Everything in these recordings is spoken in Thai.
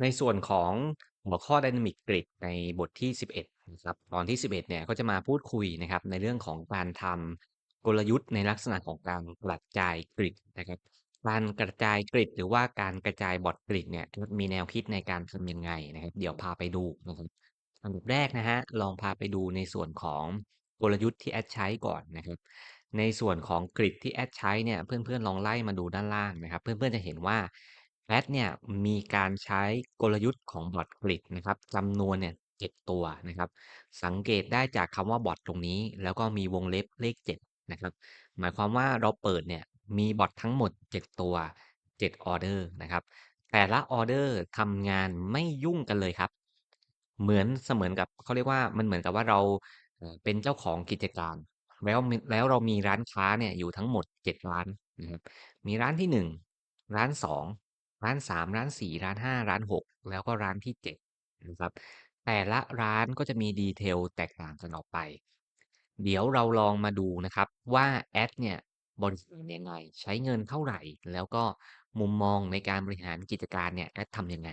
ในส่วนของหัวข้อ Dynamic Grid ในบทที่ 11 นะครับ ตอนที่ 11 เนี่ย ก็จะมาพูดคุยนะครับ ในเรื่องของการทำกลยุทธ์ในลักษณะของการกระจายกริดนะครับ การกระจายกริดหรือว่าการกระจายบอดกริดเนี่ย มีแนวคิดในการทำยังไงนะครับ เดี๋ยวพาไปดูนะครับอันดับแรกนะครับลองพาไปดูในส่วนของกลยุทธ์ที่แอดใช้ก่อนนะครับ ในส่วนของกริดที่แอดใช้เนี่ย เพื่อนๆ ลองไล่มาดูด้านล่างนะครับ เพื่อนๆ จะเห็นว่า แอดเนี่ยมีการใช้กลยุทธ์ของบอร์ดกริดนะครับจำนวนเนี่ย 7 ตัวนะครับ สังเกตได้จากคำว่าบอร์ดตรงนี้ แล้วก็มีวงเล็บเลข 7 นะครับ หมายความว่าเราเปิดเนี่ยมีบอร์ดทั้งหมด 7 ตัว 7 ออเดอร์นะครับ แต่ละออเดอร์ทำงานไม่ยุ่งกันเลยครับ เหมือนเสมือนกับเขาเรียกว่า มันเหมือนกับว่าเราเอ่อเป็นเจ้าของกิจการ แล้วมีแล้วเรามีร้านค้าเนี่ยอยู่ทั้งหมด 7 ร้านนะครับ มีร้านที่ 1 ร้าน 2 ร้าน 3 ร้าน 4 ร้าน 5 ร้าน 6 แล้วก็ร้านที่ 7 นะครับ แต่ละร้านก็จะมี detail แตกต่างกันออกไป เดี๋ยวเราลองมาดูนะครับว่าแอดเนี่ยบริหารยังไง ใช้เงินเท่าไร แล้วก็มุมมองในการบริหารกิจการเนี่ยแอดทำยังไง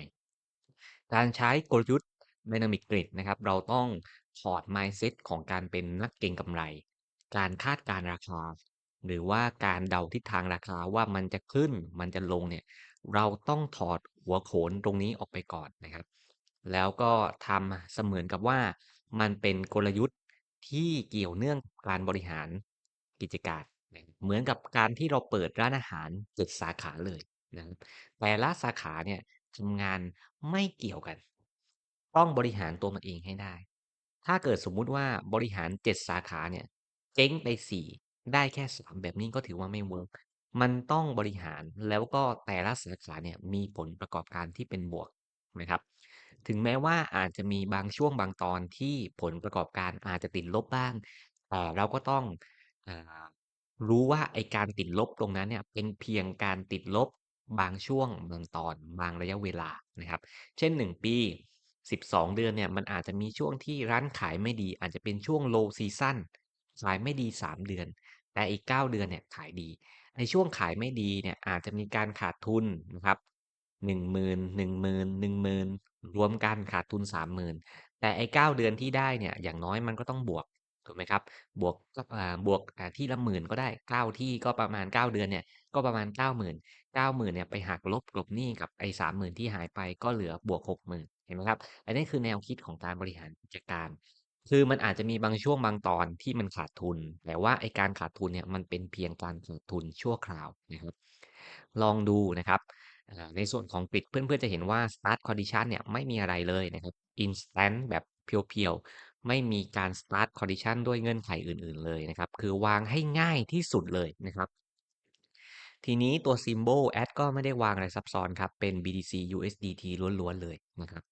การใช้กลยุทธ์ Dynamic Grid นะครับ เราต้องถอด mindset ของการเป็นนักเก็งกำไร การคาดการราคา หรือว่าการเดาทิศทางราคาว่ามันจะขึ้นมันจะลงเนี่ย เราต้องถอดหัวโขนตรงนี้ออกไปก่อนนะครับ แล้วก็ทำเสมือนกับว่า มันเป็นกลยุทธ์ที่เกี่ยวเนื่องการบริหารกิจการนะเหมือนกับการที่เราเปิดร้านอาหาร7สาขาเลยนะครับแต่ละสาขาเนี่ยทำงานไม่เกี่ยวกัน ต้องบริหารตัวมันเองให้ได้ ถ้าเกิดสมมุติว่าบริหาร7สาขาเนี่ย เจ๊งไป4ได้แค่3แบบนี้ก็ถือว่าไม่เวิร์ก มันต้องบริหาร แล้วก็แต่ละสาขาเนี่ยมีผลประกอบการที่เป็นบวกนะครับ ถึงแม้ว่าอาจจะมีบางช่วงบางตอนที่ผลประกอบการอาจจะติดลบบ้าง แต่เราก็ต้องอ่ารู้ว่าไอการติดลบตรงนั้นเนี่ยเป็นเพียงการติดลบบางช่วงบางตอนบางระยะเวลานะครับ เช่น 1 ปี 12 เดือนเนี่ยมันอาจจะมีช่วงที่ร้านขายไม่ดี อาจจะเป็นช่วง Low Season ขายไม่ดี 3 เดือน แต่อีก 9 เดือนเนี่ยขายดี ในช่วงขายไม่ดีเนี่ยอาจจะมีการขาดทุนนะครับ 10,000 10,000 10,000 รวมกันขาดทุน 30,000 แต่ไอ้ 9 เดือนที่ได้เนี่ยอย่างน้อยมันก็ต้องบวกถูกไหมครับ บวกกอ่าบวกอ่าที่ละ10,000ก็ได้ 9 ที่ก็ประมาณ 9 เดือนเนี่ยก็ประมาณ 90,000 90,000เนี่ยไปหักลบกลบหนี้กับไอ้30,000 ที่หายไปก็เหลือบวก 60,000 เห็นไหมครับ อันนี้คือแนวคิดของการบริหารกิจการ คือมันอาจจะมีบางช่วงบางตอนที่มันขาดทุน แต่ว่าไอ้การขาดทุนเนี่ยมันเป็นเพียงการขาดทุนชั่วคราวนะครับ ลองดูนะครับอ่าในส่วนของกริดเพื่อนๆจะเห็นว่า Start Condition เนี่ยไม่มีอะไรเลยนะครับอินสแตนต์แบบเพียวๆ ไม่มีการ Start Condition ด้วยเงื่อนไขอื่นๆเลยนะครับ คือวางให้ง่ายที่สุดเลยนะครับ ทีนี้ตัว Symbol แอดก็ไม่ได้วางอะไรซับซ้อนครับ เป็น BTC USDT ล้วนๆเลยนะครับ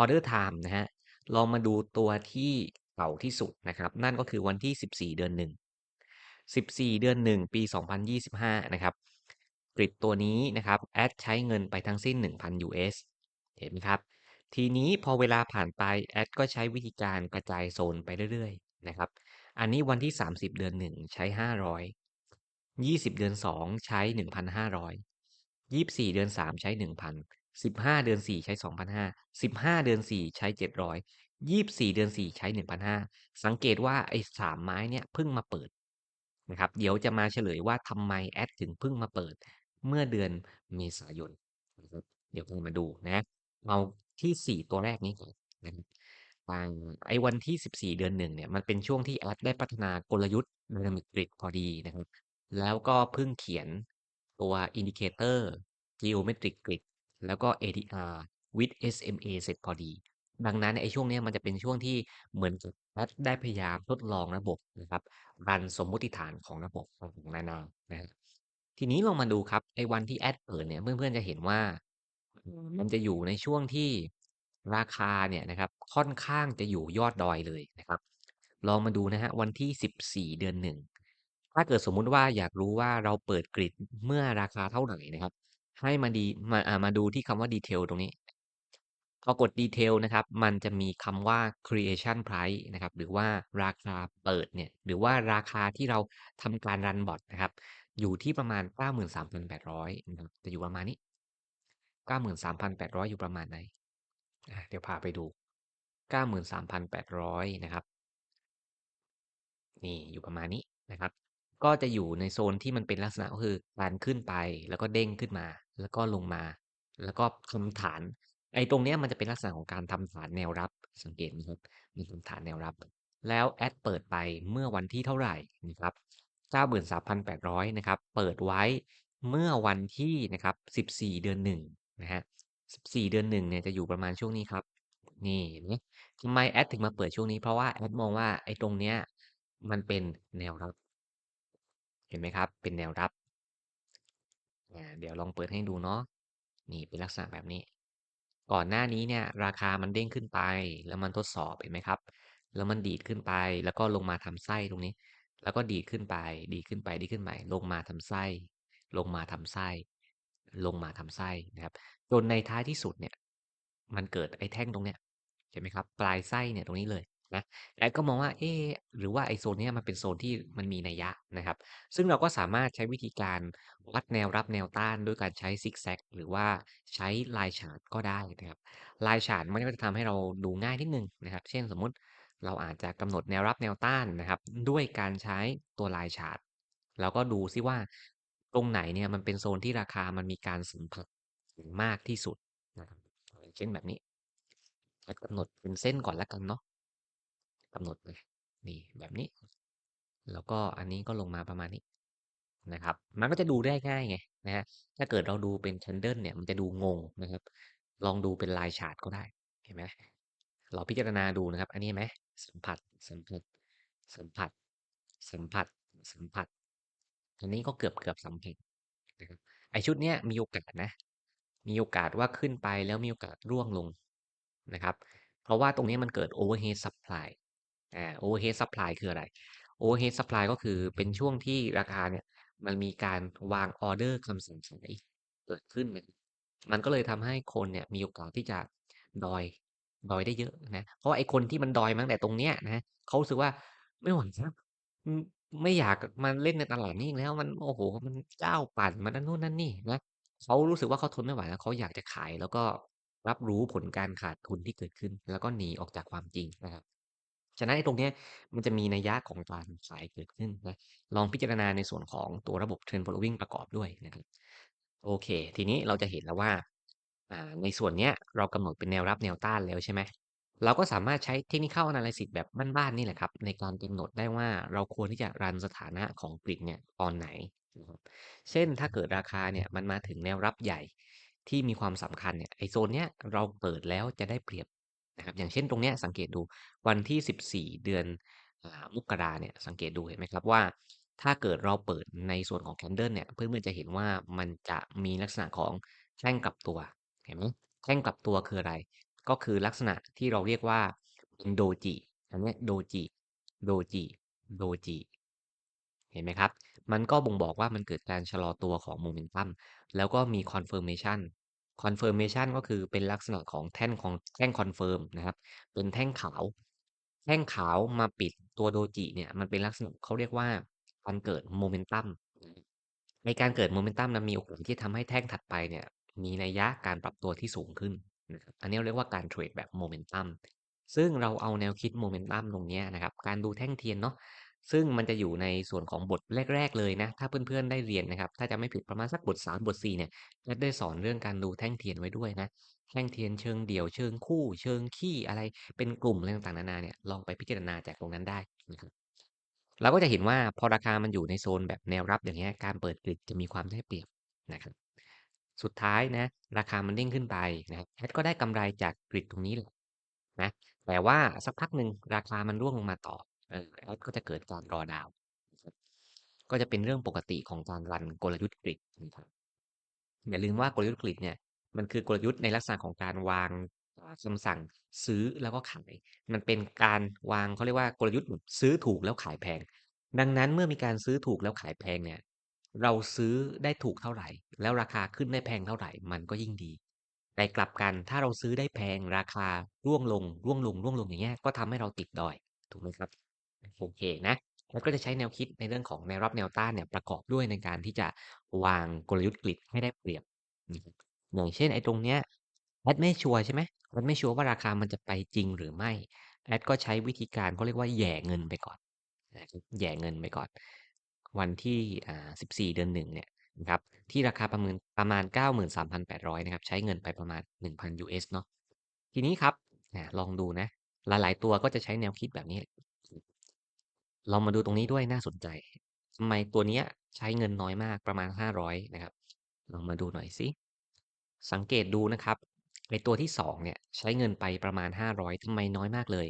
Order Time นะครับ ลองมาดูตัวที่เก่าที่สุดนะครับ นั่นก็คือวันที่ 14 เดือน 1 14 เดือน 1 ปี 2025 นะครับกริดตัวนี้นะครับแอดใช้เงินไปทั้งสิ้น 1,000 US เห็นไหมครับ ทีนี้พอเวลาผ่านไปแอดก็ใช้วิธีการกระจายโซนไปเรื่อยๆนะครับ อันนี้วันที่ 30 เดือน 1 ใช้ 500 20 เดือน 2 ใช้ 1,500 24 เดือน 3 ใช้ 1,000 15เดือน4ใช้2,500 15เดือน4ใช้700 24เดือน4ใช้1,500สังเกตว่าไอ้3ไม้เนี่ยเพิ่งมาเปิดนะครับ เดี๋ยวจะมาเฉลยว่าทำไมแอดถึงเพิ่งมาเปิดเมื่อเดือนเมษายนนะครับเดี๋ยวเรามาดูนะเอาที่4ตัวแรกนี้ก่อนนะครับทางไอ้วันที่ 14 เดือน1เนี่ยมันเป็นช่วงที่แอดได้พัฒนากลยุทธ์ Dynamic Grid พอดีนะครับ แล้วก็เพิ่งเขียนตัว Indicator Geometric Grid แล้วก็ ATR with SMA เสร็จพอดี ดังนั้นไอ้ช่วงนี้มันจะเป็นช่วงที่เหมือนกับแอดได้พยายามทดลองระบบนะครับรันสมมุติฐานของระบบต่างๆนานานะครับทีนี้ลองมาดูครับไอ้วันที่แอดเปิดเนี่ยเพื่อนๆจะเห็นว่า มันจะอยู่ในช่วงที่ราคาเนี่ยนะครับค่อนข้างจะอยู่ยอดดอยเลยนะครับ ลองมาดูนะครับวันที่ 14 เดือน1ถ้าเกิดสมมุติว่าอยากรู้ว่าเราเปิดกริดเมื่อราคาเท่าไหร่นะครับ ให้มาดี มา อ่า มาดูที่คำว่า Detail ตรงนี้ พอกด Detail นะครับ มันจะมีคำว่า Creation Price นะครับ หรือว่าราคาเปิดเนี่ย หรือว่าราคาที่เราทำการรันบอตนะครับ อยู่ที่ประมาณ 93,800 นะครับ จะอยู่ประมาณนี้ 93,800 อยู่ประมาณไหน อะเดี๋ยวพาไปดู 93,800 นะครับ นี่ อยู่ประมาณนี้นะครับ ก็จะอยู่ในโซนที่มันเป็นลักษณะ ก็คือการขึ้นไป แล้วก็เด้งขึ้นมา แล้วก็ลงมา แล้วก็ทำฐาน ไอ้ตรงเนี้ยมันจะเป็นลักษณะของการทำฐานแนวรับ สังเกตไหมครับ มีทำฐานแนวรับ แล้วแอดเปิดไปเมื่อวันที่เท่าไหร่นะครับ93,800นะครับ เปิดไว้เมื่อวันที่นะครับ14 เดือน1นะฮะ14 เดือน1เนี่ยจะอยู่ประมาณช่วงนี้ครับ นี่เนไหมทำไมแอดถึงมาเปิดช่วงนี้ เพราะว่าแอดมองว่าไอ้ตรงเนี้ยมันเป็นแนวรับ ห็นไหมครับ เป็นแนวรับเดี๋ยวลองเปิดให้ดูเนาะนี่เป็นลักษณะแบบนี้ ก่อนหน้านี้เนี่ย ราคามันเด้งขึ้นไป แล้วมันทดสอบเห็นไหมครับ แล้วมันดีดขึ้นไป แล้วก็ลงมาทำไส้ตรงนี้ แล้วก็ดีดขึ้นไป ดีดขึ้นไปดีขึ้นไปลงมาทำไส้ ลงมาทำไส้ ลงมาทำไส้นะครับ จนในท้ายที่สุดเนี่ย มันเกิดไอ้แท่งตรงเนี้ยเห็นไหมครับ ปลายไส้เนี่ยตรงนี้เลย นะแอดก็มองว่า เอ๊ะ หรือว่าไอ้โซนเนี้ยมันเป็นโซนที่มันมีนัยยะนะครับ ซึ่งเราก็สามารถใช้วิธีการวัดแนวรับแนวต้านด้วยการใช้ซิกแซก หรือว่าใช้ลายฉาร์ตก็ได้นะครับ ลายฉาร์ตมันก็จะทำให้เราดูง่ายนิดหนึ่งนะครับ เช่น สมมุติเราอาจจะกำหนดแนวรับแนวต้านนะครับ ด้วยการใช้ตัวลายฉาร์ตแล้วก็ดูซิว่า ตรงไหนเนี่ยมันเป็นโซนที่ราคามันมีการสัมผัสมากที่สุดนะครับ อย่างเช่นแบบนี้ กำหนดเป็นเส้นก่อนแล้วกันเนาะ กำหนดเลยนี่แบบนี้ แล้วก็อันนี้ก็ลงมาประมาณนี้นะครับ มันก็จะดูได้ง่ายไงนะฮะถ้าเกิดเราดูเป็น candle เนี่ยมันจะดูงงนะครับ ลองดูเป็นลายฉาร์ตก็ได้เห็นไหมเราพิจารณาดูนะครับ อันนี้ไหมสัมผัสสัมผัสสัมผัสสัมผัสสัมผัสอันนี้ก็เกือบเกือบสัมผัสนะครับไอชุดเนี้ยมีโอกาสนะ มีโอกาสว่าขึ้นไปแล้วมีโอกาสร่วงลงนะครับ เพราะว่าตรงนี้มันเกิด overhead supply อ่า overhead supply คืออะไร overhead supply ก็คือเป็นช่วงที่ราคาเนี่ย มันมีการวางออเดอร์คำสั่งขายเกิดขึ้นนะมันก็เลยทำให้คนเนี่ยมีโอกาสที่จะดอยดอยได้เยอะนะ เพราะว่าไอ้คนที่มันดอยมาตั้งแต่ตรงเนี้ยนะเขารู้สึกว่าไม่ไหวแล้วอืมไม่อยากมาเล่นในตลาดนี้อีกแล้ว มันโอ้โฮมันเจ้าปั่นมันนั่นนู่นนั่นนี่นะเขารู้สึกว่าเขาทนไม่ไหวแล้วเขาอยากจะขายแล้วก็รับรู้ผลการขาดทุนที่เกิดขึ้น แล้วก็หนีออกจากความจริงนะครับ ฉะนั้นไอ้ตรงเนี้ยมันจะมีนัยยะของการขายเกิดขึ้นนะลองพิจารณาในส่วนของตัวระบบ Trend Following ประกอบด้วยนะครับโอเค ทีนี้เราจะเห็นแล้วว่าอ่าในส่วนเนี้ยเรากำหนดเป็นแนวรับแนวต้านแล้วใช่ไหมเราก็สามารถใช้ Technical Analysis แบบบ้านๆนี่แหละครับ ในการกำหนดได้ว่าเราควรที่จะรันสถานะของกริดเนี่ยตอนไหนนะครับเช่นถ้าเกิดราคาเนี่ยมันมาถึงแนวรับใหญ่ที่มีความสำคัญเนี่ยไอโซนเนี้ยเราเปิดแล้วจะได้เปรียบ นะครับอย่างเช่นตรงเนี้ยสังเกตดูวันที่ 14 เดือนอมกราเนี่ยสังเกตดูเห็นไหมครับว่า ถ้าเกิดเราเปิดในส่วนของ Candle เนี่ยเพื่อนๆจะเห็นว่ามันจะมีลักษณะของแท่งกลับตัวเห็นไหมแท่งกลับตัวคืออะไร ก็คือลักษณะที่เราเรียกว่าเป็นโดจิอันนี้โดจิโดจิโดจิเห็นไหมครับ มันก็บ่งบอกว่ามันเกิดการชะลอตัวของโมเมนตัมแล้วก็มี confirmation confirmation ก็คือเป็นลักษณะของแท่นของแท่งคอนเฟิร์มนะครับ เป็นแท่งขาว แท่งขาวมาปิดตัวโดจิเนี่ย มันเป็นลักษณะเขาเรียกว่าการเกิดโมเมนตัมในการเกิดโมเมนตัมนั้นมีโอกาสที่จะทำให้แท่งถัดไปเนี่ย มีนัยยะการปรับตัวที่สูงขึ้นนะครับอันนี้เรียกว่าการเทรดแบบโมเมนตัมซึ่งเราเอาแนวคิดโมเมนตัมตรงนี้นะครับ การดูแท่งเทียนเนาะ ซึ่งมันจะอยู่ในส่วนของบทแรก ๆ เลยนะ ถ้าเพื่อนๆได้เรียนนะครับ ถ้าจำไม่ผิดประมาณสักบท 3 บท 4 เนี่ยแอดได้สอนเรื่องการดูแท่งเทียนไว้ด้วยนะ แท่งเทียนเชิงเดี่ยวเชิงคู่ เชิงขี้อะไรเป็นกลุ่มอะไรต่างๆนานาเนี่ยลองไปพิจารณาจากตรงนั้นได้นะครับเราก็จะเห็นว่าพอราคามันอยู่ในโซนแบบแนวรับอย่างเงี้ยการเปิดกริดจะมีความได้เปรียบนะครับสุดท้ายนะราคามันเด้งขึ้นไปนะแอดก็ได้กำไรจากกริดตรงนี้แหละนะแต่ว่าสักพักหนึ่งราคามันร่วงลงมาต่อ เออแอดก็จะเกิดการ drawdown นะครับ ก็จะเป็นเรื่องปกติของการรันกลยุทธ์กริดนะครับอย่าลืมว่ากลยุทธ์กริดเนี่ยมันคือกลยุทธ์ในลักษณะของการวางคำสั่งซื้อแล้วก็ขาย มันเป็นการวางเขาเรียกว่ากลยุทธ์ซื้อถูกแล้วขายแพง ดังนั้นเมื่อมีการซื้อถูกแล้วขายแพงเนี่ย เราซื้อได้ถูกเท่าไหร่ แล้วราคาขึ้นได้แพงเท่าไหร่ มันก็ยิ่งดี แต่กลับกันถ้าเราซื้อได้แพงราคาร่วงลงร่วงลงร่วงลงอย่างเงี้ยก็ทำให้เราติดดอยถูกไหมครับ โอเคนะ แล้วก็จะใช้แนวคิดในเรื่องของแนวรับแนวต้านเนี่ยประกอบด้วยในการที่จะวางกลยุทธ์กริดให้ได้เปรียบอือฮึอย่างเช่นไอ้ตรงเนี้ยแอดไม่ชัวร์ใช่ไหมแอดไม่ชัวร์ว่าราคามันจะไปจริงหรือไม่แอดก็ใช้วิธีการเขาเรียกว่าแย่เงินไปก่อนนะครับแย่เงินไปก่อน วันที่อ่า14 เดือน1เนี่ยนะครับที่ราคาประเมินประมาณ 93,800นะครับใช้เงินไปประมาณ 1,000 US เนาะทีนี้ครับอ่าลองดูนะ หลาย ๆ ตัวก็จะใช้แนวคิดแบบนี้ ลองมาดูตรงนี้ด้วยน่าสนใจทำไมตัวเนี้ยใช้เงินน้อยมากประมาณ 500 นะครับลองมาดูหน่อยสิสังเกตดูนะครับไอตัวที่ 2 เนี่ยใช้เงินไปประมาณ 500ทำไมน้อยมากเลย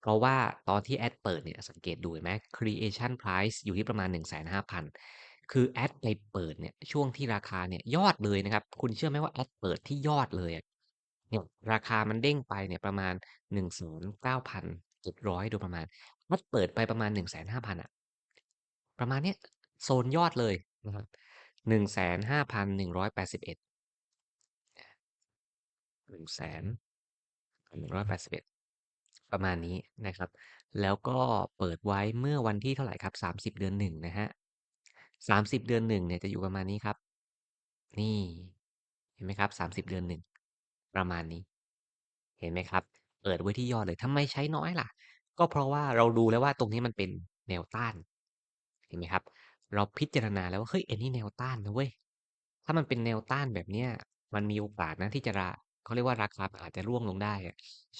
เพราะว่าตอนที่แอดเปิดเนี่ยสังเกตดูเห็นไหม creation price อยู่ที่ประมาณ 150,000 คือแอดไปเปิดเนี่ยช่วงที่ราคาเนี่ยยอดเลยนะครับ คุณเชื่อไหมว่าแอดเปิดที่ยอดเลยเนี่ยราคามันเด้งไปเนี่ยประมาณ 19,700โดยประมาณแอดเปิดไปประมาณ150,000อะประมาณเนี้ยโซนยอดเลยนะครับ15,181หนึ่งแสนหนึ่งร้อยแปดสิบเอ็ดประมาณนี้นะครับ แล้วก็เปิดไว้เมื่อวันที่เท่าไหร่ครับสามสิบเดือนหนึ่งนะฮะสามสิบเดือนหนึ่งเนี่ยจะอยู่ประมาณนี้ครับ นี่ เห็นไหมครับสามสิบเดือนหนึ่งประมาณนี้ เห็นไหมครับ เปิดไว้ที่ยอดเลยทำไมใช้น้อยล่ะ ก็เพราะว่าเราดูแล้วว่าตรงนี้มันเป็นแนวต้าน เห็นไหมครับ เราพิจารณาแล้วว่าเฮ้ยอันนี้แนวต้านนะเว้ย ถ้ามันเป็นแนวต้านแบบเนี้ย มันมีโอกาสนะที่จะราเขาเรียกว่าราคาอาจจะร่วงลงได้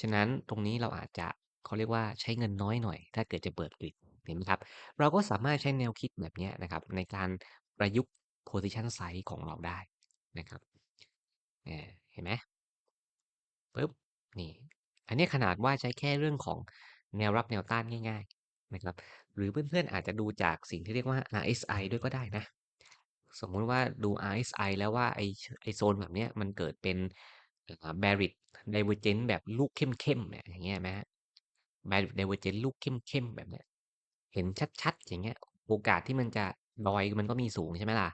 ฉะนั้นตรงนี้เราอาจจะเขาเรียกว่าใช้เงินน้อยหน่อย ถ้าเกิดจะเปิดกริดเห็นไหมครับ เราก็สามารถใช้แนวคิดแบบนี้นะครับ ในการประยุกต์ position size ของเราได้นะครับเห็นไหมปุ๊บนี่ อันนี้ขนาดว่าใช้แค่เรื่องของแนวรับแนวต้านง่าย ๆนะครับ หรือเพื่อนๆอาจจะดูจากสิ่งที่เรียกว่า RSI ด้วยก็ได้นะ สมมุติว่าดู RSI แล้วว่าไอ้ไอโซนแบบเนี้ยมันเกิดเป็นอ่า bearish divergence แบบลูกเข้มๆเนี่ยอย่างเงี้ยไหมครับ bearish divergence ลูกเข้มๆแบบเนี้ยเห็นชัดๆ อย่างเงี้ย โอกาสที่มันจะดอยมันก็มีสูงใช่ไหมล่ะ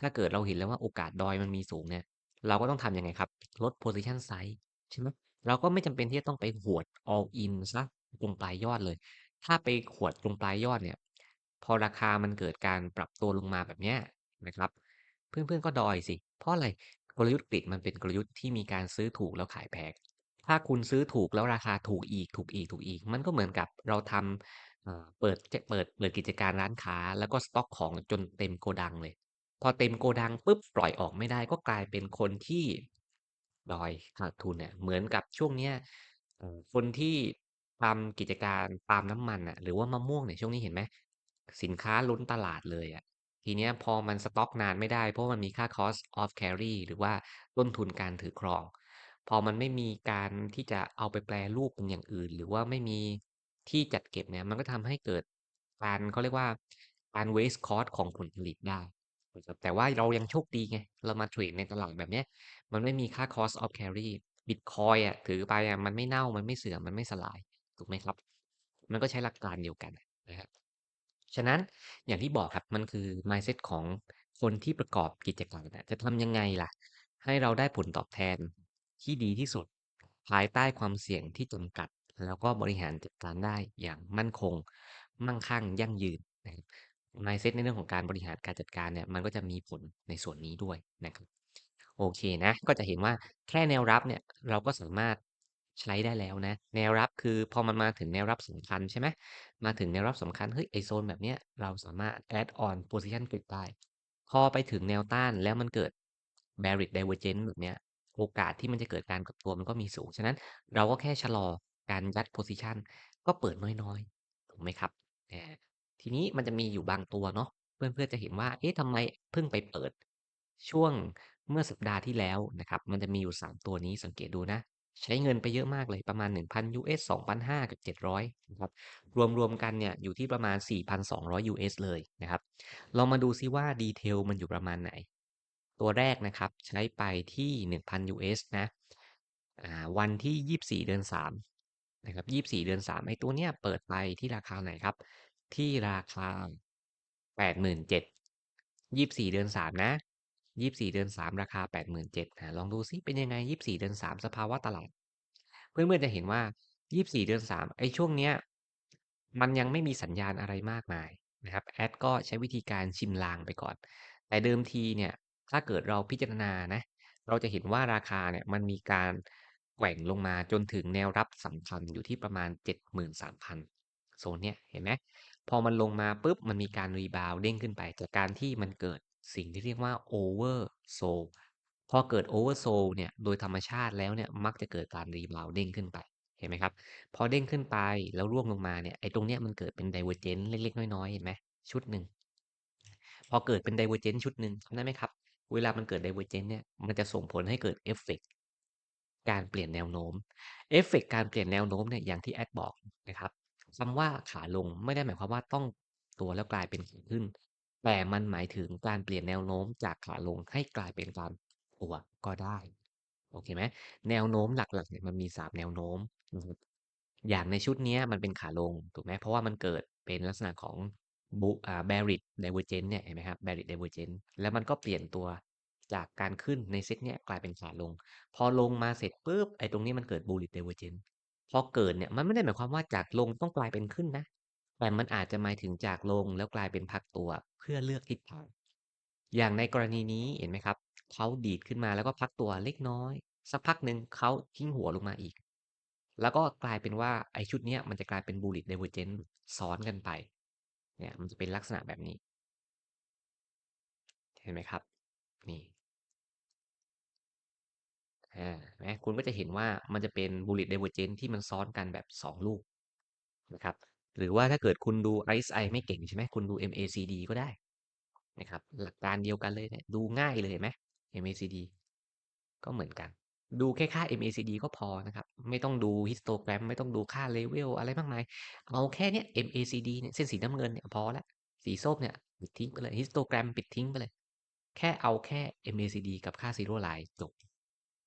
ถ้าเกิดเราเห็นแล้วว่าโอกาสดอยมันมีสูงเนี่ย เราก็ต้องทำยังไงครับ ลด position size ใช่ไหม เราก็ไม่จำเป็นที่จะต้องไปหวด all in เสียตรงปลายยอดเลย ถ้าไปหวดตรงปลายยอดเนี่ย พอราคามันเกิดการปรับตัวลงมาแบบเนี้ยนะครับ เพื่อนๆก็ดอยสิ เพราะอะไร กลยุทธ์ Grid มันเป็นกลยุทธ์ที่มีการซื้อถูกแล้วขายแพง ถ้าคุณซื้อถูกแล้วราคาถูกอีกถูกอีกถูกอีก มันก็เหมือนกับเราทำเอ่อเปิดเปิดเปิดกิจการร้านค้า แล้วก็สต๊อกของจนเต็มโกดังเลย พอเต็มโกดังปุ๊บปล่อยออกไม่ได้ก็กลายเป็นคนที่ ดอยขาดทุนเนี่ย เหมือนกับช่วงเนี้ย เอ่อ คนที่ทำกิจการปาล์มน้ำมันน่ะ หรือว่ามะม่วงเนี่ย ช่วงนี้เห็นไหม สินค้าล้นตลาดเลยอะ ทีเนี้ยพอมันสต๊อกนานไม่ได้ เพราะมันมีค่า cost of carry หรือว่าต้นทุนการถือครอง พอมันไม่มีการที่จะเอาไปแปรรูปเป็นอย่างอื่น หรือว่าไม่มีที่จัดเก็บเนี่ย มันก็ทำให้เกิดการ เขาเรียกว่า การ waste cost ของผลผลิตได้ แต่ว่าเรายังโชคดีไง เรามาเทรดในตลาดแบบเนี้ย มันไม่มีค่า cost of carry บิตคอยน์อะถือไปอะมันไม่เน่ามันไม่เสื่อมมันไม่สลาย ถูกไหมครับ มันก็ใช้หลักการเดียวกันนะครับฉะนั้นอย่างที่บอกครับมันคือ mindset ของคนที่ประกอบกิจการอะจะทำยังไงล่ะ ให้เราได้ผลตอบแทนที่ดีที่สุด ภายใต้ความเสี่ยงที่จำกัด แล้วก็บริหารจัดการได้อย่างมั่นคง มั่งคั่งยั่งยืนนะครับ mindset ในเรื่องของการบริหารการจัดการเนี่ยมันก็จะมีผลในส่วนนี้ด้วยนะครับโอเคนะก็จะเห็นว่าแค่แนวรับเนี่ยเราก็สามารถใช้ได้แล้วนะแนวรับคือพอมันมาถึงแนวรับสำคัญใช่ไหมมาถึงแนวรับสำคัญเฮ้ยไอโซนแบบเนี้ยเราสามารถ add on position grid ได้พอไปถึงแนวต้านแล้วมันเกิด bearish divergence แบบเนี้ยโอกาสที่มันจะเกิดการกลับตัวมันก็มีสูง ฉะนั้นเราก็แค่ชะลอการยัด position ก็เปิดน้อยๆถูกไหมครับ ทีนี้มันจะมีอยู่บางตัวเนาะเพื่อนๆจะเห็นว่า เอ๊ะทำไมเพิ่งไปเปิด ช่วงเมื่อสัปดาห์ที่แล้วนะครับ มันจะมีอยู่ 3 ตัวนี้สังเกตดูนะ ใช้เงินไปเยอะมากเลยประมาณ 1,000 US 2,500 กับ 700นะครับรวมๆกันเนี่ยอยู่ที่ประมาณ 4,200 US เลยนะครับลองมาดูซิว่า detail มันอยู่ประมาณไหน ตัวแรกนะครับใช้ไปที่ 1,000 US นะอ่าวันที่ 24 เดือน3นะครับ24 เดือน3ไอ้ตัวเนี้ยเปิดไปที่ราคาไหนครับ ที่ราคา 87,000 24 เดือน 3 นะ 24 เดือน 3 ราคา 87,000อ่าลองดูซิเป็นยังไง 24 เดือน 3 สภาวะตลาด เพื่อนๆจะเห็นว่า 24 เดือน 3 ไอ้ช่วงเนี้ย มันยังไม่มีสัญญาณอะไรมากมายนะครับ แอดก็ใช้วิธีการชิมลางไปก่อน แต่เดิมทีเนี่ย ถ้าเกิดเราพิจารณานะ เราจะเห็นว่าราคาเนี่ยมันมีการแกว่งลงมาจนถึงแนวรับสำคัญอยู่ที่ประมาณ 73,000โซนเนี้ยเห็นไหม พอมันลงมาปุ๊บมันมีการรีบาวเด้งขึ้นไปจากการที่มันเกิดสิ่งที่เรียกว่า oversold พอเกิด oversold เนี่ยโดยธรรมชาติแล้วเนี่ยมักจะเกิดการรีบาวเด้งขึ้นไปเห็นไหมครับ พอเด้งขึ้นไปแล้วร่วงลงมาเนี่ยไอ้ตรงเนี้ยมันเกิดเป็น divergence เล็กๆน้อยๆเห็นไหมชุดหนึ่งพอเกิดเป็น divergence ชุดหนึ่งจำได้ไหมครับ เวลามันเกิด divergence เนี่ยมันจะส่งผลให้เกิดเอฟเฟกต์การเปลี่ยนแนวโน้มเอฟเฟกต์การเปลี่ยนแนวโน้มเนี่ยอย่างที่แอดบอกนะครับ คำว่าขาลงไม่ได้หมายความว่าต้องตัวแล้วกลายเป็นขาขึ้น แต่มันหมายถึงการเปลี่ยนแนวโน้มจากขาลงให้กลายเป็นการตัวก็ได้ โอเคไหมแนวโน้มหลักๆเนี่ยมันมี3แนวโน้มนะครับอย่างในชุดนี้มันเป็นขาลงถูกไหมเพราะว่ามันเกิดเป็นลักษณะของบุอ่า bearish divergence เนี่ยเห็นไหมครับ bearish divergence แล้วมันก็เปลี่ยนตัวจากการขึ้นในเซตเนี้ยกลายเป็นขาลง พอลงมาเสร็จปุ๊บไอ้ตรงนี้มันเกิด bullish divergence พอเกิดเนี่ยมันไม่ได้หมายความว่าจากลงต้องกลายเป็นขึ้นนะ แต่มันอาจจะหมายถึงจากลงแล้วกลายเป็นพักตัวเพื่อเลือกทิศทาง อย่างในกรณีนี้เห็นไหมครับ เขาดีดขึ้นมาแล้วก็พักตัวเล็กน้อย สักพักหนึ่งเขาทิ้งหัวลงมาอีก แล้วก็กลายเป็นว่าไอ้ชุดเนี้ยมันจะกลายเป็น bullish divergence ซ้อนกันไป เนี่ยมันจะเป็นลักษณะแบบนี้ เห็นไหมครับ นี่ อ่าไหมคุณก็จะเห็นว่ามันจะเป็น bullish divergence ที่มันซ้อนกันแบบ 2 ลูกนะครับ หรือว่าถ้าเกิดคุณดู RSI ไม่เก่งใช่ไหมคุณดู MACD ก็ได้นะครับ หลักการเดียวกันเลยเนี่ยดูง่ายเลยเห็นไหม MACD ก็เหมือนกัน ดูแค่ค่า MACD ก็พอนะครับ ไม่ต้องดู histogram ไม่ต้องดูค่า level อะไรมากมาย เอาแค่เนี้ย MACD เนี่ยเส้นสีน้ำเงินเนี่ยพอล้วสีส้มเนี่ยปิดทิ้งไปเลย histogram ปิดทิ้งไปเลย แค่เอาแค่ MACD กับค่า zero line จบ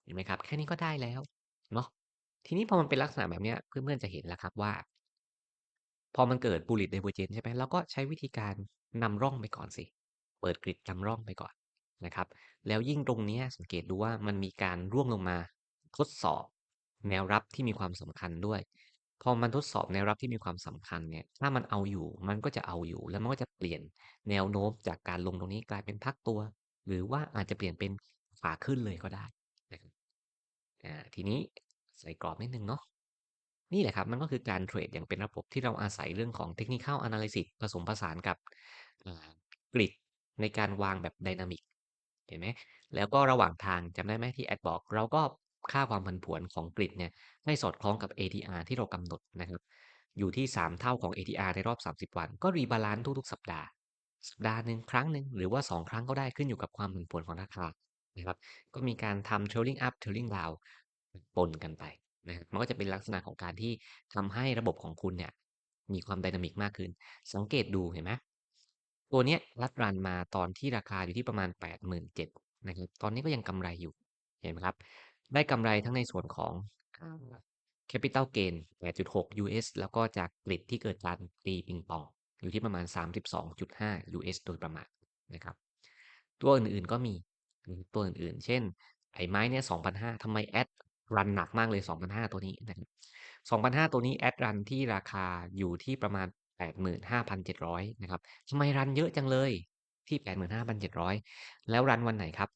เห็นไหมครับ แค่นี้ก็ได้แล้วเนาะทีนี้พอมันเป็นลักษณะแบบเนี้ยเพื่อนๆจะเห็นแล้วครับว่า พอมันเกิด bullish divergence ใช่ไหมเราก็ใช้วิธีการนำร่องไปก่อนสิ เปิดกริดนำร่องไปก่อนนะครับ แล้วยิ่งตรงนี้สังเกตดูว่ามันมีการร่วงลงมาทดสอบแนวรับที่มีความสำคัญด้วย พอมันทดสอบแนวรับที่มีความสำคัญเนี่ย ถ้ามันเอาอยู่ มันก็จะเอาอยู่ แล้วมันก็จะเปลี่ยนแนวโน้มจากการลงตรงนี้กลายเป็นพักตัว หรือว่าอาจจะเปลี่ยนเป็นขาขึ้นเลยก็ได้ อ่าทีนี้ใส่กรอบนิดนึงเนาะนี่แหละครับมันก็คือการเทรดอย่างเป็นระบบที่เราอาศัยเรื่องของ Technical Analysis ผสมผสานกับกริดในการวางแบบไดนามิกเห็นไหมแล้วก็ระหว่างทางจำได้ไหมที่แอดบอก เราก็ค่าความผันผวนของกริดเนี่ยให้สอดคล้องกับ ATR ที่เรากำหนดนะครับ อยู่ที่ 3 เท่าของ ATR ในรอบ 30 วัน ก็รีบาลานซ์ทุกๆ สัปดาห์ สัปดาห์หนึ่งครั้งหนึ่งหรือว่า 2 ครั้งก็ได้ขึ้นอยู่กับความผันผวนของราคา นะครับ ก็มีการทำ trailing up trailing down ปนกันไปนะครับมันก็จะเป็นลักษณะของการที่ทำให้ระบบของคุณเนี่ยมีความไดนามิกมากขึ้น สังเกตดูเห็นไหมตัวเนี้ยรัดรันมาตอนที่ราคาอยู่ที่ประมาณ 87,000นะครับ ตอนนี้ก็ยังกำไรอยู่เห็นไหมครับ ได้กำไรทั้งในส่วนของ Capital Gain 8.6 US แล้วก็จากกริดที่เกิดการตีปิงปองอยู่ที่ประมาณ 32.5 US โดยประมาณนะครับ ตัวอื่นๆก็มี ตัวอื่นๆ เช่น ไอ้ไม้เนี่ย2,500ทำไมแอดรันหนักมากเลย 2,500 ตัวนี้นะครับ2,500 ตัวนี้แอดรันที่ราคาอยู่ที่ประมาณ 85,700 นะครับทำไมรันเยอะจังเลยที่ 85,700 แล้วรันวันไหนครับ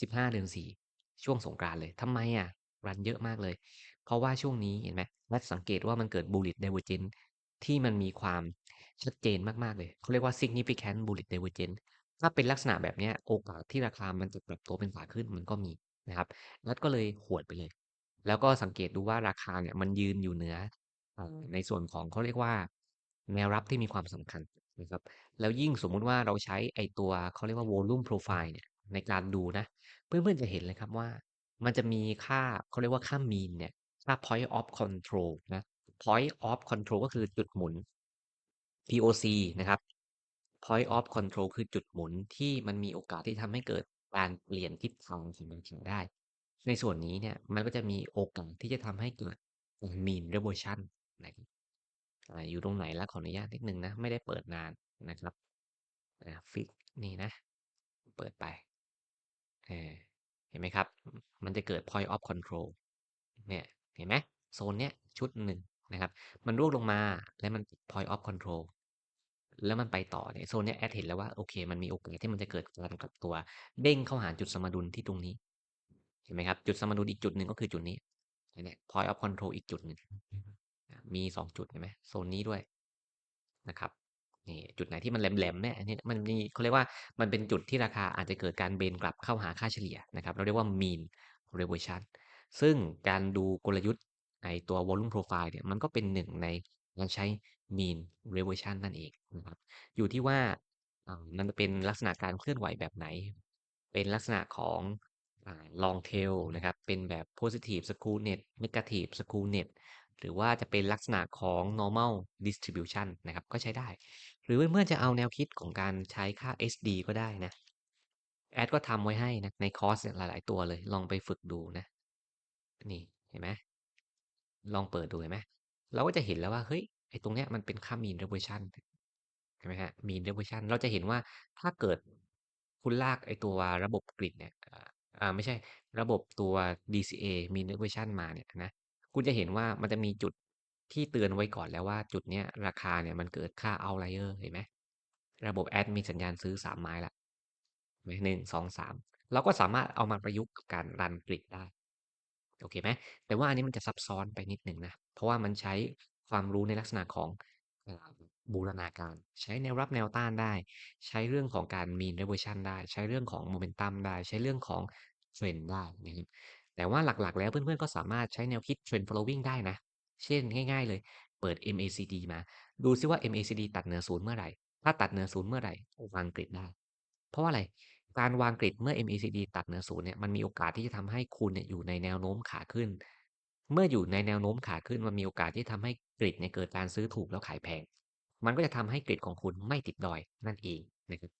15 เดือน 4 ช่วงสงกรานต์เลยทำไมอะ รันเยอะมากเลย เพราะว่าช่วงนี้เห็นไหมรัฐสังเกตว่ามันเกิด bullish divergence ที่มันมีความชัดเจนมาก ๆ เลย เขาเรียกว่า significant bullish divergence ถ้าเป็นลักษณะแบบเนี้ย โอกาสที่ราคามันจะปรับตัวเป็นขาขึ้นมันก็มีนะครับ รัฐก็เลยหวดไปเลย แล้วก็สังเกตดูว่าราคาเนี่ยมันยืนอยู่เหนือเอ่อในส่วนของเขาเรียกว่า แนวรับที่มีความสำคัญนะครับ แล้วยิ่งสมมุติว่าเราใช้ไอตัว เขาเรียกว่า volume profile เนี่ยในการดูนะ เพื่อน ๆ จะเห็นเลยครับว่า มันจะมีค่า เขาเรียกว่าค่า mean เนี่ย ค่า point of control นะ point of control ก็คือจุดหมุน POC นะครับ point of control คือจุดหมุนที่มันมีโอกาสที่ทำให้เกิดการเปลี่ยนทิศทางของราคาได้ ในส่วนนี้เนี่ยมันก็จะมีโอกาสที่จะทำให้เกิด mean reversion นะครับอ่าอยู่ตรงไหนแล้วขออนุญาตนิดนึงนะ ไม่ได้เปิดนานนะครับฟิกนี่นะ เปิดไปเเห็นไหมครับ มันจะเกิด point of control เนี่ยเห็นไหมโซนเนี้ยชุดหนึ่งนะครับ มันร่วงลงมาแล้วมัน point of control แล้วมันไปต่อเนี่ยโซนเนี้ยแอดเห็นแล้วว่าโอเค มันมีโอกาสที่มันจะเกิดการกลับตัวเด้งเข้าหาจุดสมดุลที่ตรงนี้ เห็นไหมครับ จุดสมดุลอีกจุดหนึ่งก็คือจุดนี้เนี้ย point of control อีกจุดหนึ่งมีสองจุดเห็นไหมโซนนี้ด้วยนะครับนี่จุดไหนที่มันแหลมๆเนี่ยอันนี้มันมีเขาเรียกว่ามันเป็นจุดที่ราคาอาจจะเกิดการเบนกลับเข้าหาค่าเฉลี่ยนะครับ เราเรียกว่า mean reversion ซึ่งการดูกลยุทธ์ในตัว volume profile เนี่ยมันก็เป็นหนึ่งใน การใช้ mean reversion นั่นเองนะครับ อยู่ที่ว่าอ่ามันเป็นลักษณะการเคลื่อนไหวแบบไหน เป็นลักษณะของอ long tail นะครับ เป็นแบบ positive skew net negative skew net หรือว่าจะเป็นลักษณะของ normal distribution นะครับ ก็ใช้ได้ หรือเพื่อจะเอาแนวคิดของการใช้ค่า SD ก็ได้นะ แอดก็ทำไว้ให้นะ ในคอร์สหลาย ๆ ตัวเลย ลองไปฝึกดูนะ นี่ เห็นไหมลองเปิดดูเห็นไหม เราก็จะเห็นแล้วว่าเฮ้ยไอ้ตรงเนี้ยมันเป็นค่า mean reversion เห็นไหมฮะ mean reversion เราจะเห็นว่าถ้าเกิดคุณลากไอ้ตัวระบบกริดเนี่ยอ่าไม่ใช่ระบบตัว DCA mean reversion มาเนี่ยนะคุณจะเห็นว่ามันจะมีจุดที่เตือนไว้ก่อนแล้วว่าจุดเนี้ยราคาเนี่ยมันเกิดค่า outlier เห็นไหมระบบแอดมีสัญญาณซื้อสามไม้ละไหมหนึ่งสองสามเราก็สามารถเอามาประยุกต์กับการรันกริดได้ โอเคไหมแต่ว่าอันนี้มันจะซับซ้อนไปนิดหนึ่งนะ เพราะว่ามันใช้ความรู้ในลักษณะของอบูรณาการ ใช้แนวรับแนวต้านได้ ใช้เรื่องของการ mean reversion ได้ ใช้เรื่องของ momentum ได้ ใช้เรื่องของ trend ได้นะครับแต่ว่าหลักๆ แล้วเพื่อนๆ ก็สามารถใช้แนวคิด trend following ได้นะ เช่นง่ายๆเลย เปิด MACD มา ดูซิว่า MACD ตัดเหนือศูนย์เมื่อไหร่ ถ้าตัดเหนือศูนย์เมื่อไหร่ วางกริดได้ เพราะว่าอะไร การวางกริดเมื่อ MACD ตัดเหนือศูนย์เนี่ย มันมีโอกาสที่จะทำให้คุณเนี่ยอยู่ในแนวโน้มขาขึ้น เมื่ออยู่ในแนวโน้มขาขึ้นมันมีโอกาสที่ทำให้กริดเนี่ยเกิดการซื้อถูกแล้วขายแพง มันก็จะทำให้กริดของคุณไม่ติดดอยนั่นเองนะครับ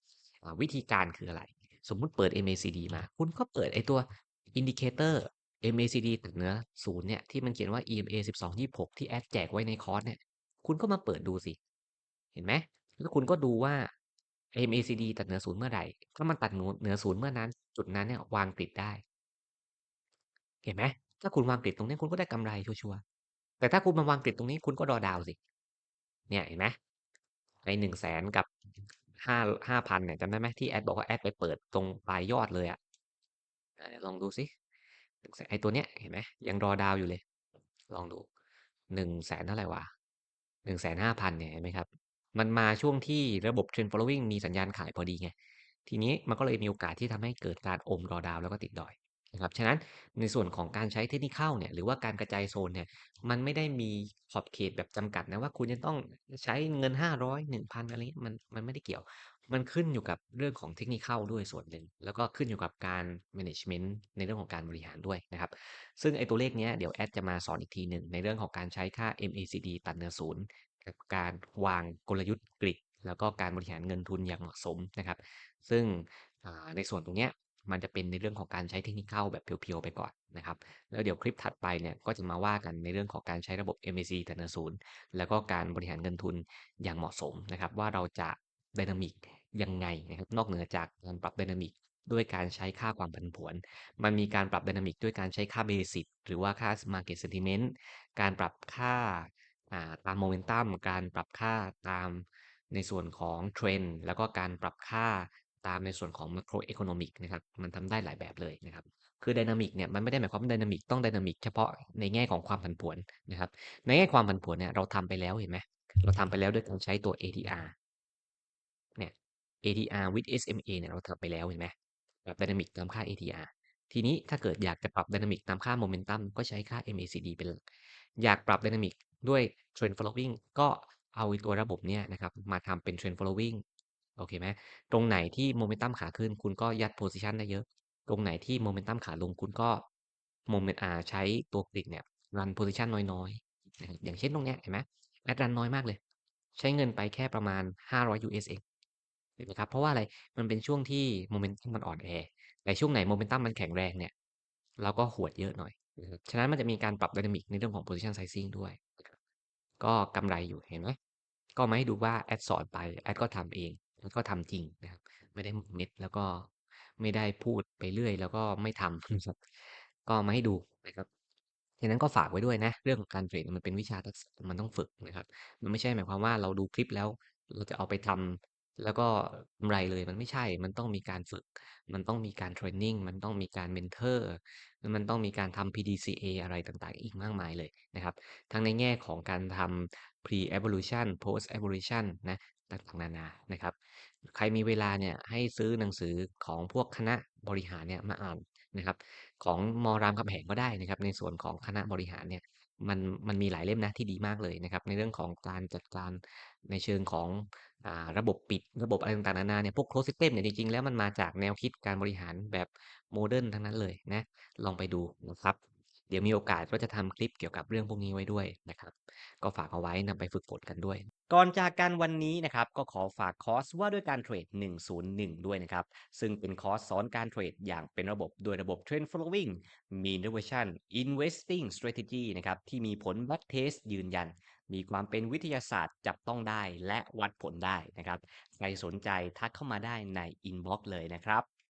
วิธีการคืออะไร สมมุติเปิด MACD มา คุณก็เปิดไอ้ตัวอินดิเคเตอร์ MACD ตัดเหนือศูนย์เนี่ยที่มันเขียนว่า EMA 1226 ที่แอดแจกไว้ในคอร์สเนี่ย คุณก็มาเปิดดูสิ เห็นไหมแล้วคุณก็ดูว่า MACD ตัดเหนือศูนย์เมื่อไหร่ถ้ามันตัดเหนือศูนย์เมื่อนั้น จุดนั้นเนี่ยวางกริดได้ เห็นไหม ถ้าคุณวางกริดตรงนี้คุณก็ได้กำไรชัวร์แต่ถ้าคุณมาวางกริดตรงนี้คุณก็ดอดาวสิ เนี่ยเห็นไหมในหนึ่งแสนกับห้าห้าพันเนี่ยจำได้ไหมที่แอดบอกว่าแอดไปเปิดตรงปลายยอดเลยอะ่ะลองดูสิไอตัวเนี้ยเห็นไหมยังรอดาวอยู่เลย ลองดูหนึ่งแสนเท่าไหร่วะหนึ่งแสนห้าพันเนี่ยเห็นไหมครับ มันมาช่วงที่ระบบ Trend Following มีสัญญาณขายพอดีไง ทีนี้มันก็เลยมีโอกาสที่ทำให้เกิดการอมรอดาวแล้วก็ติดดอย นะครับ ฉะนั้นในส่วนของการใช้เทคนิคเนี่ยหรือว่าการกระจายโซนเนี่ยมันไม่ได้มีขอบเขตแบบจำกัดนะว่าคุณจะต้องใช้เงิน 500 1,000อะไรเงี้ยมันมันไม่ได้เกี่ยว มันขึ้นอยู่กับเรื่องของเทคนิคด้วยส่วนหนึ่งแล้วก็ขึ้นอยู่กับการ management ในเรื่องของการบริหารด้วยนะครับ ซึ่งไอ้ตัวเลขเนี้ยเดี๋ยวแอดจะมาสอนอีกทีหนึ่งในเรื่องของการใช้ค่า MACD ตัดเนือศูนย์กับการวางกลยุทธ์กริดแล้วก็การบริหารเงินทุนอย่างเหมาะสมนะครับ ซึ่งในส่วนตรงเนี้ย มันจะเป็นในเรื่องของการใช้เทคนิคเข้าแบบเพียวๆไปก่อนนะครับ แล้วเดี๋ยวคลิปถัดไปเนี่ยก็จะมาว่ากันในเรื่องของการใช้ระบบ MACD ตัดเนศูนย์แล้วก็การบริหารเงินทุนอย่างเหมาะสมนะครับ ว่าเราจะไดนามิกยังไงนะครับนอกเหนือจากการปรับไดนามิกด้วยการใช้ค่าความผันผวน มันมีการปรับไดนามิกด้วยการใช้ค่าเบสิกหรือว่าค่า Market Sentiment การปรับค่าอ่าตามโมเมนตัมการปรับค่าตามในส่วนของเทรนด์แล้วก็การปรับค่า ตามในส่วนของ macro economic นะครับ มันทำได้หลายแบบเลยนะครับ คือไดนามิกเนี่ยมันไม่ได้หมายความว่าไดนามิกต้องไดนามิกเฉพาะในแง่ของความผันผวนนะครับ ในแง่ความผันผวนเนี่ยเราทำไปแล้วเห็นไหมเราทำไปแล้วด้วยการใช้ตัว ATR เนี่ย ATR with SMA เนี่ยเราทำไปแล้วเห็นไหมปรับไดนามิกตามค่า ATR ทีนี้ถ้าเกิดอยากจะปรับไดนามิกตามค่าโมเมนตัมก็ใช้ค่า MACD เป็นหลักอยากปรับไดนามิกด้วย Trend Following ก็เอาตัวระบบเนี่ยนะครับมาทำเป็น Trend Following โอเคไหมตรงไหนที่โมเมนตัมขาขึ้นคุณก็ยัดโพซิชันได้เยอะ ตรงไหนที่โมเมนตัมขาลงคุณก็โมเมนต์อ่าใช้ตัวกริดเนี่ยรันโพซิชันน้อยๆ อย่างเช่นตรงเนี้ยเห็นไหมแอดรันน้อยมากเลย ใช้เงินไปแค่ประมาณ 500 US เองเห็นไหมครับเพราะว่าอะไรมันเป็นช่วงที่โมเมนตัมมันอ่อนแอแต่ช่วงไหนโมเมนตัมมันแข็งแรงเนี่ยเราก็หวดเยอะหน่อยฉะนั้นมันจะมีการปรับ Dynamic ในเรื่องของ Position Sizing ด้วย ก็กำไรอยู่เห็นไหมก็มาให้ดูว่าแอดสอนไปแอดก็ทำเอง แล้วก็ทำจริงนะครับ ไม่ได้หมกเม็ด แล้วก็ไม่ได้พูดไปเรื่อย แล้วก็ไม่ทำ นะครับ ก็มาให้ดูนะครับ ฉะนั้นก็ฝากไว้ด้วยนะ เรื่องของการเทรดมันเป็นวิชาทักษะ มันต้องฝึกนะครับ มันไม่ใช่หมายความว่าเราดูคลิปแล้ว เราจะเอาไปทแล้วก็กำไรเลย มันไม่ใช่ มันต้องมีการฝึก มันต้องมีการเทรนนิ่ง มันต้องมีการเมนเทอร์ มันต้องมีการทำ PDCA อะไรต่างๆ อีกมากมายเลยนะครับ ทั้งในแง่ของการทำ Pre evaluation Post evaluation นะ ต่างๆ นานา นะครับ ใครมีเวลาเนี่ยให้ซื้อหนังสือของพวกคณะบริหารเนี่ยมาอ่านนะครับ ของม.รามคำแหงก็ได้นะครับ ในส่วนของคณะบริหารเนี่ยมันมันมีหลายเล่มนะที่ดีมากเลยนะครับ ในเรื่องของการจัดการในเชิงของอาระบบปิดระบบอะไรต่างๆนานาเนี่ยพวก Closed system เนี่ยจริงๆแล้วมันมาจากแนวคิดการบริหารแบบโมเดิร์นทั้งนั้นเลยนะลองไปดูนะครับ เดี๋ยวมีโอกาสก็จะทำคลิปเกี่ยวกับเรื่องพวกนี้ไว้ด้วยนะครับ ก็ฝากเอาไว้นำไปฝึกฝนกันด้วย ก่อนจากกันวันนี้นะครับก็ขอฝากคอร์สว่าด้วยการเทรด 101 ด้วยนะครับ ซึ่งเป็นคอร์สสอนการเทรดอย่างเป็นระบบโดยระบบ Trend Following Mean Reversion Investing Strategy นะครับที่มีผล Back Test ยืนยัน มีความเป็นวิทยาศาสตร์จับต้องได้และวัดผลได้นะครับใครสนใจทักเข้ามาได้ในอินบ็อกซ์เลยนะครับ